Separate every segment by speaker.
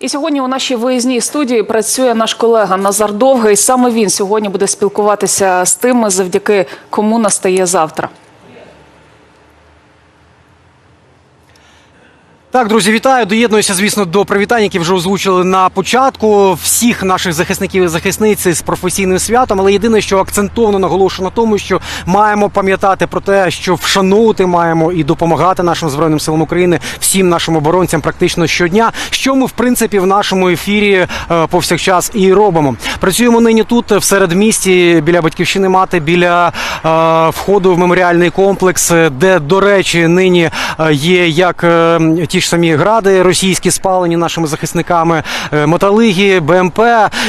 Speaker 1: І сьогодні у нашій виїзній студії працює наш колега Назар Довгий. Саме він сьогодні буде спілкуватися з тими, завдяки кому настає завтра.
Speaker 2: Так, друзі, вітаю. Доєднуюся, звісно, до привітань, які вже озвучили на початку всіх наших захисників і захисниць з професійним святом. Але єдине, що акцентовано наголошую на тому, що маємо пам'ятати про те, що вшанувати маємо і допомагати нашим збройним силам України, всім нашим оборонцям практично щодня. Що ми в принципі в нашому ефірі е, повсякчас і робимо. Працюємо нині тут, в середмісті, біля батьківщини мати, біля е, входу в меморіальний комплекс, де, до речі, нині е, є як е, ті ж самі гради російські спалені нашими захисниками, е, БМП.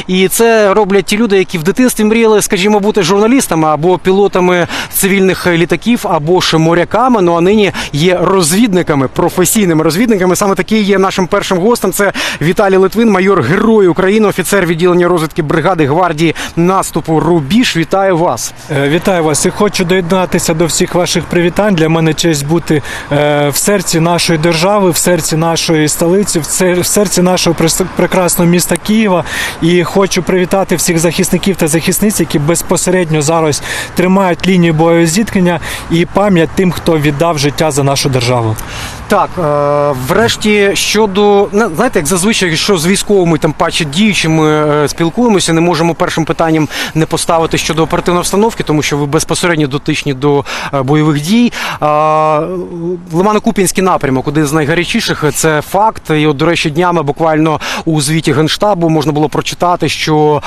Speaker 2: І це роблять ті люди, які в дитинстві мріяли, скажімо, бути журналістами або пілотами цивільних літаків, або ж моряками. Ну а нині є розвідниками, професійними розвідниками. Саме такий є нашим першим гостем. Це Віталій Литвин, майор Герой України, офіцер відділення розвідки бригади гвардії наступу Рубіж. Вітаю вас.
Speaker 3: Е, Вітаю вас і хочу доєднатися до всіх ваших привітань. Для мене честь бути е, в серці нашої держави, серці нашої столиці, в серці нашого прекрасного міста Києва. І хочу привітати всіх захисників та захисниць, які безпосередньо зараз тримають лінію бойового зіткнення і пам'ять тим, хто віддав життя за нашу державу.
Speaker 2: Так, е, врешті щодо на- знаєте, як зазвичай, що з військовими там паче діючими е, спілкуємося, не можемо першим питанням не поставити щодо оперативної обстановки, тому що ви безпосередньо дотичні до е, бойових дій. Лимано-Купінський напрямок, один з найгарячіших, це факт. І от, до речі, днями буквально у звіті генштабу можна було прочитати, що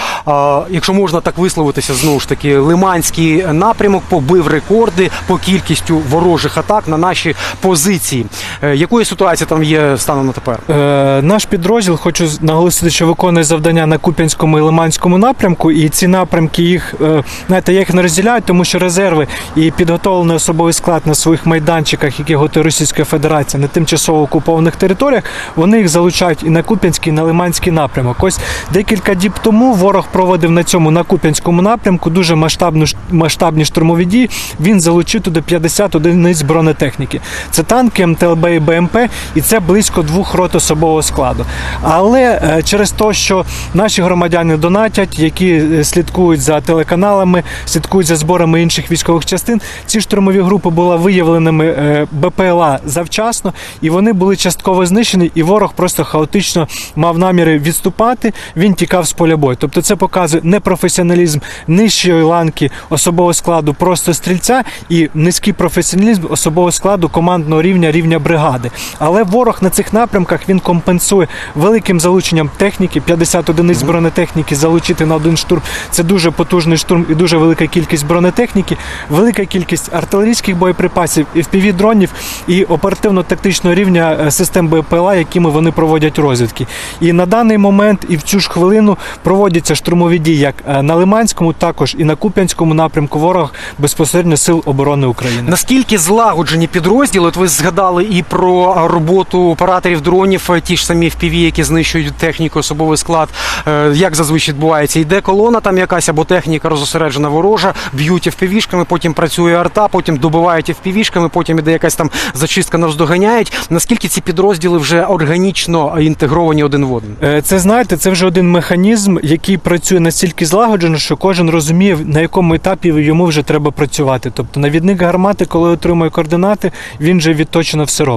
Speaker 2: якщо можна так висловитися, знову ж таки, лиманський напрямок побив рекорди по кількістю ворожих атак на наші позиції. Е, Якої ситуації там є станом на тепер?
Speaker 3: Е, наш підрозділ хочу наголосити, що виконує завдання на Куп'янському і Лиманському напрямку, і ці напрямки їх е, знаєте, я їх не розділяю, тому що резерви і підготовлений особовий склад на своїх майданчиках, які готує Російська Федерація на тимчасово окупованих територіях, вони їх залучають і на Куп'янський, і на Лиманський напрямок. Ось декілька діб тому ворог проводив на цьому на Куп'янському напрямку дуже масштабну масштабні штурмові дії. Він залучив туди 50 одиниць бронетехніки. Це танки, МТЛБ БМП, і це близько двох рот особового складу. Але е, через те, що наші громадяни донатять, які е, слідкують за телеканалами, слідкують за зборами інших військових частин, ці штурмові групи були виявленими е, БПЛА завчасно, і вони були частково знищені, і ворог просто хаотично мав наміри відступати. Він тікав з поля бою. Тобто це показує непрофесіоналізм нижчої ланки особового складу просто стрільця і низький професіоналізм особового складу командного рівня рівня бригади. Але ворог на цих напрямках він компенсує великим залученням техніки. 50 одиниць бронетехніки залучити на один штурм. Це дуже потужний штурм і дуже велика кількість бронетехніки, велика кількість артилерійських боєприпасів, і дронів і оперативно-тактичного рівня е, систем БПЛА, якими вони проводять розвідки. І на даний момент і в цю ж хвилину проводяться штурмові дії як е, на Лиманському, також і на Куп'янському напрямку ворог безпосередньо сил оборони України.
Speaker 2: Наскільки злагоджені підрозділи? От ви згадали і про роботу операторів дронів, е, ті ж самі FPV, які знищують техніку, особовий склад. Е, Як зазвичай відбувається? Йде колона там якась або техніка розосереджена ворожа, б'ють FPV-шками, потім працює арта, потім добивають FPV-шками, потім іде якась там зачистка наздоганяють. Наскільки ці підрозділи вже органічно інтегровані один в один?
Speaker 3: Е, Це знаєте, це вже один механізм, який працює настільки злагоджено, що кожен розуміє, на якому етапі йому вже треба працювати. Тобто навідник гармати, коли отримує координати, він вже відточено все робить.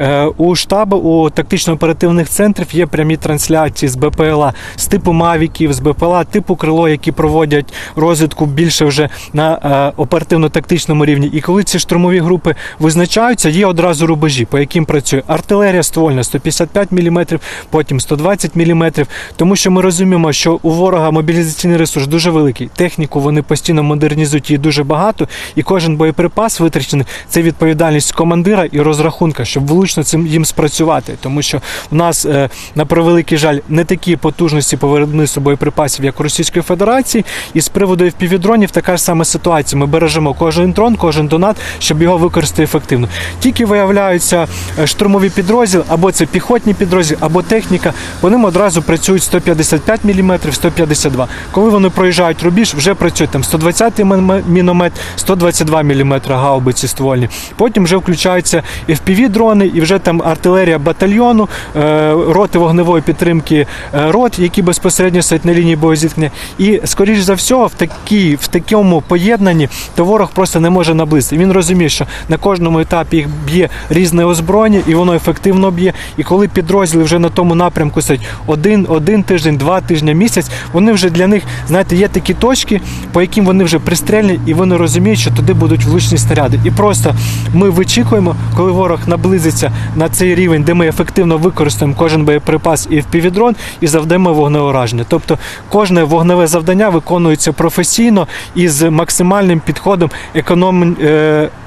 Speaker 3: Е, У штабу, у тактично-оперативних центрів є прямі трансляції з БПЛА, з типу Мавіків, з БПЛА, типу крило, які проводять розвідку більше вже на е, оперативно-тактичному рівні. І коли ці штурмові групи визначаються, є одразу рубежі, по яким працює артилерія ствольна 155 мм, потім 120 мм. Тому що ми розуміємо, що у ворога мобілізаційний ресурс дуже великий. Техніку вони постійно модернізують її дуже багато, і кожен боєприпас витрачений це відповідальність командира і розрахунка, щоб влучно цим їм спрацювати. Тому що у нас е, на превеликий жаль не такі потужності по виробництву боєприпасів, як у Російської Федерації. І з приводу FPV-дронів така ж сама ситуація. Ми бережемо кожен дрон, кожен донат, щоб його використати ефективно. Тільки виявляються е, штурмові підрозділи, або це піхотні підрозділи, або техніка. По ним одразу працюють 155 мм, 152. Коли вони проїжджають рубіж, вже працюють там 120 міномет, 122 мм гаубиці ствольні. Потім вже включаються FPV-дрони, і вже там артилерія батальйону, е, роти вогневої підтримки е, рот, які безпосередньо стоять на лінії боєзіткнення. І скоріш за все, в такій, в такому поєднанні то ворог просто не може наблизити. Він розуміє, що на кожному етапі їх б'є різне озброєння, і воно ефективно б'є. І коли підрозділи вже на тому напрямку стоять один, один тиждень, два тижні, місяць, вони вже для них, знаєте, є такі точки, по яким вони вже пристрельні, і вони розуміють, що туди будуть влучні снаряди. І просто ми вичікуємо, коли ворог наблизиться на цей рівень, де ми ефективно використаємо кожен боєприпас і впівдрон, і завдаємо вогневе ураження. Тобто кожне вогневе завдання виконується професійно і з максимальним підходом економ.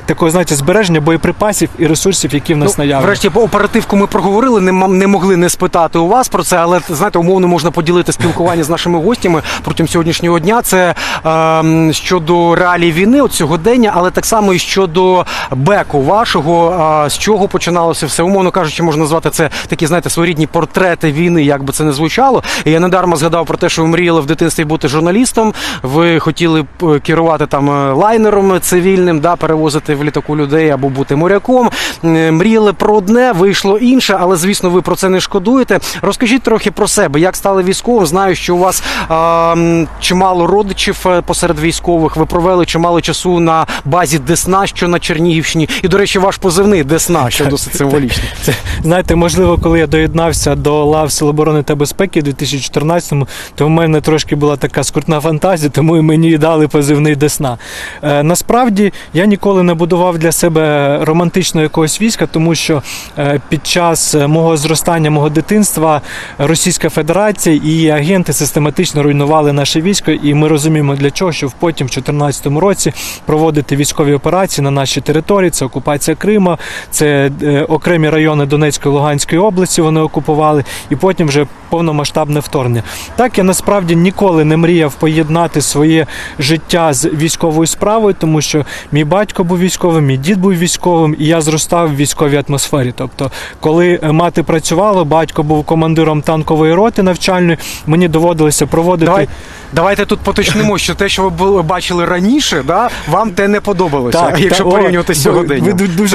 Speaker 3: Е- Такого, знаєте, збереження боєприпасів і ресурсів, які в нас
Speaker 2: Ну,
Speaker 3: наявні.
Speaker 2: Врешті по оперативку ми проговорили, не, не могли не спитати у вас про це, але знаєте, умовно можна поділити спілкування з нашими гостями протягом сьогоднішнього дня. Це ем, щодо реалій війни, от сьогодення, але так само і щодо беку вашого. А, з чого починалося все? Умовно кажучи, можна назвати це такі, знаєте, своєрідні портрети війни, як би це не звучало. І я недарма згадав про те, що ви мріяли в дитинстві бути журналістом. Ви хотіли б е, керувати там е, лайнером цивільним, да, перевозити в літаку людей або бути моряком. Е, Мріяли про одне, вийшло інше, але звісно, ви про це не шкодуєте. Розкажіть трохи про себе, як стали військовим. Знаю, що у вас а, чимало родичів е, посеред військових. Ви провели чимало часу на базі Десна, що на Чернігівщині. І, до речі, ваш позивний Десна, що досить символічно.
Speaker 3: Це, знаєте, можливо, коли я доєднався до лав Сил оборони та безпеки у 2014-му, то в мене трошки була така скрутна фантазія, тому і мені дали позивний Десна. Е, насправді я ніколи не будував для себе романтичного якогось війська, тому що е, під час е, мого зростання, мого дитинства Російська Федерація і агенти систематично руйнували наше військо, і ми розуміємо для чого, щоб потім в 2014 році проводити військові операції на нашій території. Це окупація Криму, це е, окремі райони Донецької Луганської області вони окупували, і потім вже повномасштабне вторгнення. Так я насправді ніколи не мріяв поєднати своє життя з військовою справою, тому що мій батько був військовим, мій дід був військовим, і я зростав в військовій атмосфері. Тобто, коли е, мати працювала, батько був командиром танкової роти навчальної, мені доводилося проводити.
Speaker 2: Давай, давайте тут поточнимо, що те, що ви бачили раніше, да, вам те не подобалося, якщо
Speaker 3: та-
Speaker 2: порівнювати з
Speaker 3: ви-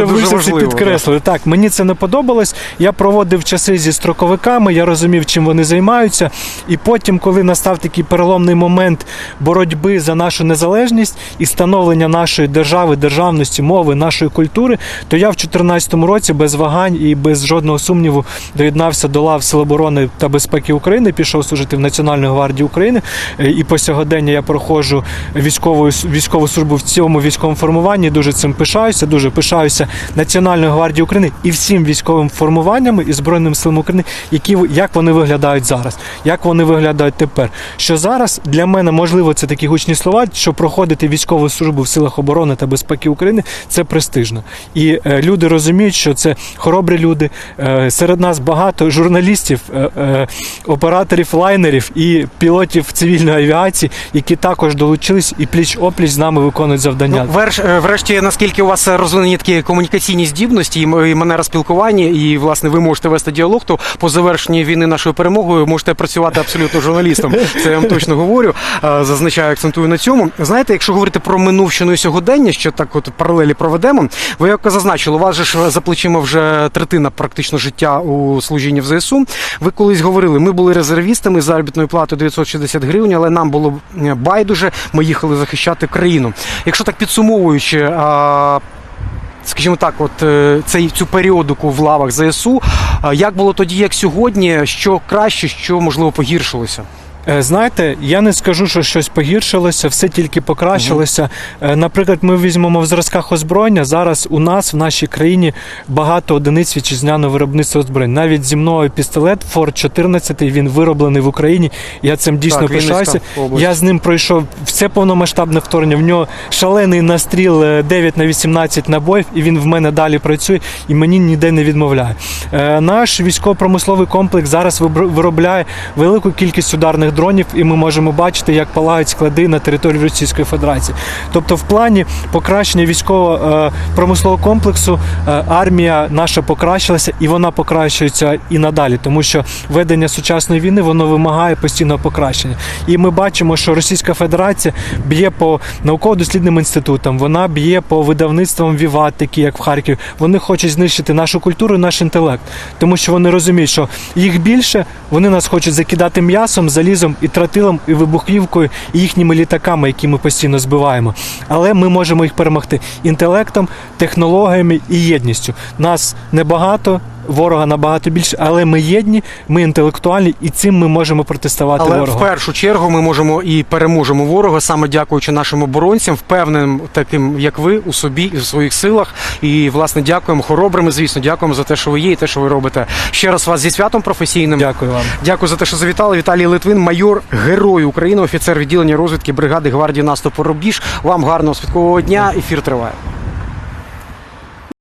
Speaker 3: Ви дуже
Speaker 2: да.
Speaker 3: підкреслили. Так, мені це не подобалось. Я проводив часи зі строковиками, я розумів, чим вони займаються. І потім, коли настав такий переломний момент боротьби за нашу незалежність і становлення нашої держави, державності, мови, нашої культури, то я в 2014 році без вагань і без жодного сумніву доєднався до лав Сил оборони та безпеки України, пішов служити в Національної гвардії України. І по сьогодення я проходжу військову, військову службу в цьому військовому формуванні. Дуже цим пишаюся. Дуже пишаюся Національною гвардією України і всім військовим формуванням і збройним силам України, які як вони виглядають зараз, як вони виглядають тепер. Що зараз для мене можливо це такі гучні слова, що проходити військову службу в силах оборони та безпеки України це престижно. І е, люди розуміють, що це хоробрі люди. Е, серед нас багато журналістів, е, е, операторів лайнерів і пілотів цивільної авіації, які також долучились і пліч опліч з нами виконують завдання.
Speaker 2: Ну, верш, е, врешті, наскільки у вас розвинені такі комунікаційні здібності і манера спілкування, і власне ви можете вести діалог, то по завершенні війни нашою перемогою можете працювати абсолютно журналістом. Це я вам точно говорю. Е, Зазначаю, акцентую на цьому. Знаєте, якщо говорити про минувщину і сьогодення, що так от паралелі проведемо, ви як зазначили, у вас же ж за плечима вже третина практично життя у служінні в ЗСУ. Ви колись говорили, ми були резервістами заробітною платою 960 гривень, але нам було байдуже. Ми їхали захищати країну. Якщо так підсумовуючи. Скажімо так, от е, цей цю періодику в лавах ЗСУ. Як було тоді, як сьогодні? Що краще, що можливо погіршилося?
Speaker 3: Е, Знаєте, я не скажу, що щось погіршилося, все тільки покращилося. Е, Наприклад, ми візьмемо в зразках озброєння. Зараз у нас в нашій країні багато одиниць вітчизняного виробництва озброєння. Навіть зі мною пістолет Ford 14, він вироблений в Україні. Я цим дійсно
Speaker 2: Так,
Speaker 3: пишаюся. Я з ним пройшов все повномасштабне вторгнення. В нього шалений настріл е, 9 на 18 набоїв, і він в мене далі працює і мені ніде не відмовляє. Е, Наш військово-промисловий комплекс зараз виробляє велику кількість ударних дронів, і ми можемо бачити, як палають склади на території Російської Федерації. Тобто, в плані покращення військово-промислового комплексу е, армія наша покращилася, і вона покращується і надалі, тому що ведення сучасної війни воно вимагає постійного покращення. І ми бачимо, що Російська Федерація б'є по науково-дослідним інститутам, вона б'є по видавництвам Віват, такі як в Харкові. Вони хочуть знищити нашу культуру, наш інтелект, тому що вони розуміють, що їх більше, вони нас хочуть закидати м'ясом, залізом і тротилом, і вибухівкою, і їхніми літаками, які ми постійно збиваємо. Але ми можемо їх перемогти інтелектом, технологіями і єдністю. Нас небагато. Ворога набагато більше, але ми єдні, ми інтелектуальні, і цим ми можемо протиставати
Speaker 2: Але
Speaker 3: ворогу.
Speaker 2: в першу чергу ми можемо і переможемо ворога саме дякуючи нашим оборонцям, впевненим, таким як ви, у собі і в своїх силах. І власне дякуємо хоробрими. Звісно, дякуємо за те, що ви є, і те, що ви робите. Ще раз вас зі святом професійним.
Speaker 3: Дякую вам.
Speaker 2: Дякую за те, що завітали. Віталій Литвин, майор Герой України, офіцер відділення розвідки бригади гвардії наступу Рубіж. Вам гарного святкового дня. Ефір триває.